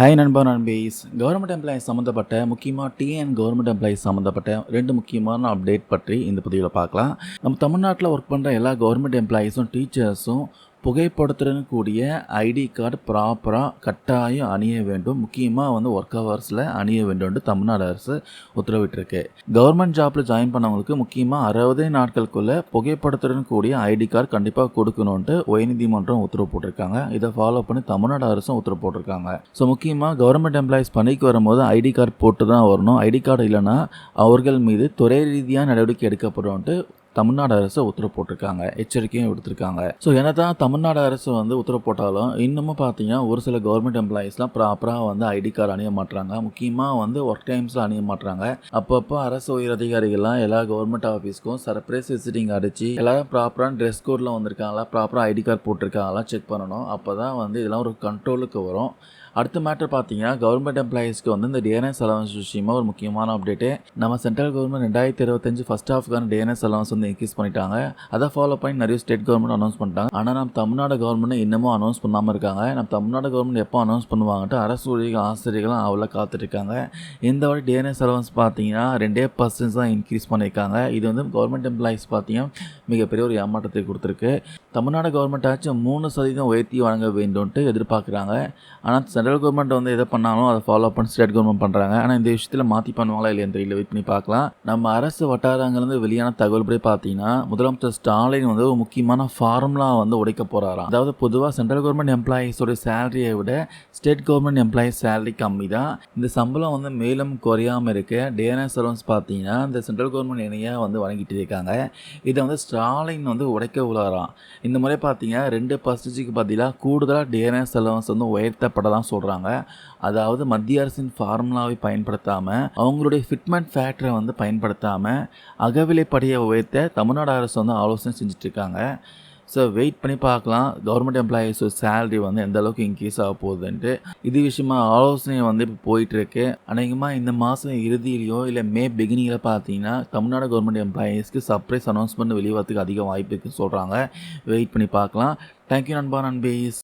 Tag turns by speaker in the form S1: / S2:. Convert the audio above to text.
S1: Hi நண்பா நண்பீஸ். Government employees சம்மந்தப்பட்ட முக்கியமாக டிஎன் கவர்மெண்ட் எம்ப்ளாயிஸ் சம்மந்தப்பட்ட ரெண்டு முக்கியமான அப்டேட் பற்றி இந்த பதிவில் பார்க்கலாம். நம்ம தமிழ்நாட்டில் ஒர்க் பண்ணுற எல்லா கவர்மெண்ட் எம்ப்ளாயீஸும் டீச்சர்ஸும் புகைப்படத்துடன் கூடிய ஐடி கார்டு ப்ராப்பராக கட்டாயம் அணிய வேண்டும். முக்கியமாக வந்து ஒர்க் ஹவர்ஸில் அணிய வேண்டும்னு தமிழ்நாடு அரசு உத்தரவிட்டிருக்கு. கவர்மெண்ட் ஜாப்பில் ஜாயின் பண்ணவங்களுக்கு முக்கியமாக அறுபதே நாட்களுக்குள்ளே புகைப்படத்துடன் கூடிய ஐடி கார்டு கண்டிப்பாக கொடுக்கணுன்ட்டு உயர்நீதிமன்றம் உத்தரவு போட்டிருக்காங்க. இதை ஃபாலோ பண்ணி தமிழ்நாடு அரசும் உத்தரவு போட்டிருக்காங்க. ஸோ முக்கியமாக கவர்மெண்ட் எம்ப்ளாயிஸ் பணிக்கு வரும்போது ஐடி கார்டு போட்டு தான் வரணும். ஐடி கார்டு இல்லைன்னா அவர்கள் மீது துறை ரீதியாக நடவடிக்கை எடுக்கப்படும்ட்டு தமிழ்நாடு அரசு உத்தரவு போட்டிருக்காங்க எச்சரிக்கையும் விடுத்திருக்காங்க. ஸோ என்ன தான் தமிழ்நாடு அரசு வந்து உத்தரவு போட்டாலும் இன்னமும் பார்த்தீங்கன்னா ஒரு சில கவர்மெண்ட் எம்ப்ளாயீஸ்லாம் ப்ராப்பராக வந்து ஐடி கார்டு அணிய மாட்டுறாங்க முக்கியமாக வந்து ஒர்க் டைம்ஸில் அணிய மாட்டுறாங்க அப்பப்போ அரசு உயர் அதிகாரிகள்லாம் எல்லா கவர்மெண்ட் ஆஃபீஸ்க்கும் சர்ப்ரைஸ் விசிட்டிங் அடிச்சு எல்லாரும் ப்ராப்பரான ட்ரெஸ் கோடில் வந்திருக்காங்களா ப்ராப்பராக ஐடி கார்டு போட்டிருக்காங்களா செக் பண்ணணும். அப்போ தான் வந்து இதெல்லாம் ஒரு கண்ட்ரோலுக்கு வரும். அடுத்த மேட்டர் பார்த்தீங்கன்னா கவர்மெண்ட் எம்ப்ளாயீஸ்க்கு வந்து இந்த டிஎன்எஸ் அலவன்ஸ் விஷயமா ஒரு முக்கியமான அப்டேட்டு நம்ம சென்ட்ரல் கவர்மெண்ட் ரெண்டாயிரத்தி இருபத்தஞ்சு ஃபஸ்ட் ஹாஃப்க்கான டிஎன்எஸ் அலவன்ஸ் வந்து இன்க்ரீஸ் பண்ணிட்டாங்க. அதை ஃபாலோ பண்ணி நிறைய ஸ்டேட் கவர்மெண்ட் அனௌன்ஸ் பண்ணிட்டாங்க. ஆனால் நம்ம தமிழ்நாடு கவர்மெண்ட் இன்னமும் அனௌன்ஸ் பண்ணாமல் இருக்காங்க. நம்ம தமிழ்நாடு கவர்மெண்ட் எப்போ அனௌன்ஸ் பண்ணுவாங்கன்ட்டு அரசு ஊழியர்கள் ஆசிரியர்களும் அவ்வளோ காத்துட்ருக்காங்க இந்த வாட்டி டிஎன்எஸ் செலவன்ஸ் பார்த்தீங்கன்னா ரெண்டே பர்சன்ட் தான் இன்க்ரீஸ் பண்ணியிருக்காங்க. இது வந்து கவர்மெண்ட் எம்ப்ளாயிஸ் பார்த்தீங்கன்னா மிகப்பெரிய ஒரு ஏமாற்றத்தை கொடுத்துருக்கு. தமிழ்நாடு கவர்மெண்ட் ஆச்சும் மூணு சதவீதம் உயர்த்தி வழங்க வேண்டும்ட்டு எதிர்பார்க்குறாங்க. ஆனால் சென்ட்ரல் கவர்மெண்ட் வந்து எதை பண்ணாலும் அதை ஃபாலோ பண்ணி ஸ்டேட் கவர்மெண்ட் பண்ணுறாங்க ஆனால் இந்த விஷயத்தில் மாற்றி பண்ணுவாங்களா இல்லையா தெரியல. வெயிட் பண்ணி பார்க்கலாம். நம்ம அரசு வட்டாரங்கள்லேருந்து வெளியான தகவல் படி பார்த்தீங்கன்னா முதலமைச்சர் ஸ்டாலின் வந்து ஒரு முக்கியமான ஃபார்முலா வந்து உடைக்க போகிறாராம் அதாவது பொதுவாக சென்ட்ரல் கவர்மெண்ட் எம்ப்ளாயீஸோட சேலரியை விட ஸ்டேட் கவர்மெண்ட் எம்ப்ளாயீஸ் சேலரி கம்மி தான். இந்த சம்பளம் வந்து மேலும் குறையாமல் இருக்க. டிஎன்எஸ் அலவன்ஸ் பார்த்தீங்கன்னா இந்த சென்ட்ரல் கவர்மெண்ட் இணையாக வந்து வழங்கிட்டு இருக்காங்க. இதை வந்து ஸ்டாலின் வந்து உடைக்க உள்ளாராம். இந்த முறை பார்த்தீங்கன்னா ரெண்டு பர்சன்டேஜுக்கு பதிலாக கூடுதலாக டிஎன்எஸ் அலவன்ஸ் வந்து உயர்த்தப்பட தான் சொல்கிறாங்க அதாவது மத்திய அரசின் ஃபார்முலாவை பயன்படுத்தாமல் அவங்களுடைய ஃபிட்மெண்ட் ஃபேக்டரை வந்து பயன்படுத்தாமல் அகவிலைப்படியை உயர்த்த தமிழ்நாடு அரசு வந்து ஆலோசனை செஞ்சிட்ருக்காங்க. ஸோ வெயிட் பண்ணி பார்க்கலாம். கவர்மெண்ட் எம்ப்ளாயீஸ் சேலரி வந்து எந்த அளவுக்கு இன்க்ரீஸ் ஆக போகுதுன்ட்டு. இது விஷயமா ஆலோசனை வந்து இப்போ போயிட்டுருக்கு அநேகமாக இந்த மாதம் இறுதியிலையோ இல்லை மே பிகினிங்கில் பார்த்தீங்கன்னா தமிழ்நாடு கவர்மெண்ட் எம்ப்ளாயீஸ்க்கு சர்ப்ரைஸ் அனௌன்ஸ்மெண்ட் வெளியே வரதுக்கு அதிக வாய்ப்பு இருக்குன்னு சொல்கிறாங்க வெயிட் பண்ணி பார்க்கலாம். தேங்க்யூ நண்பா நண்பீஸ்.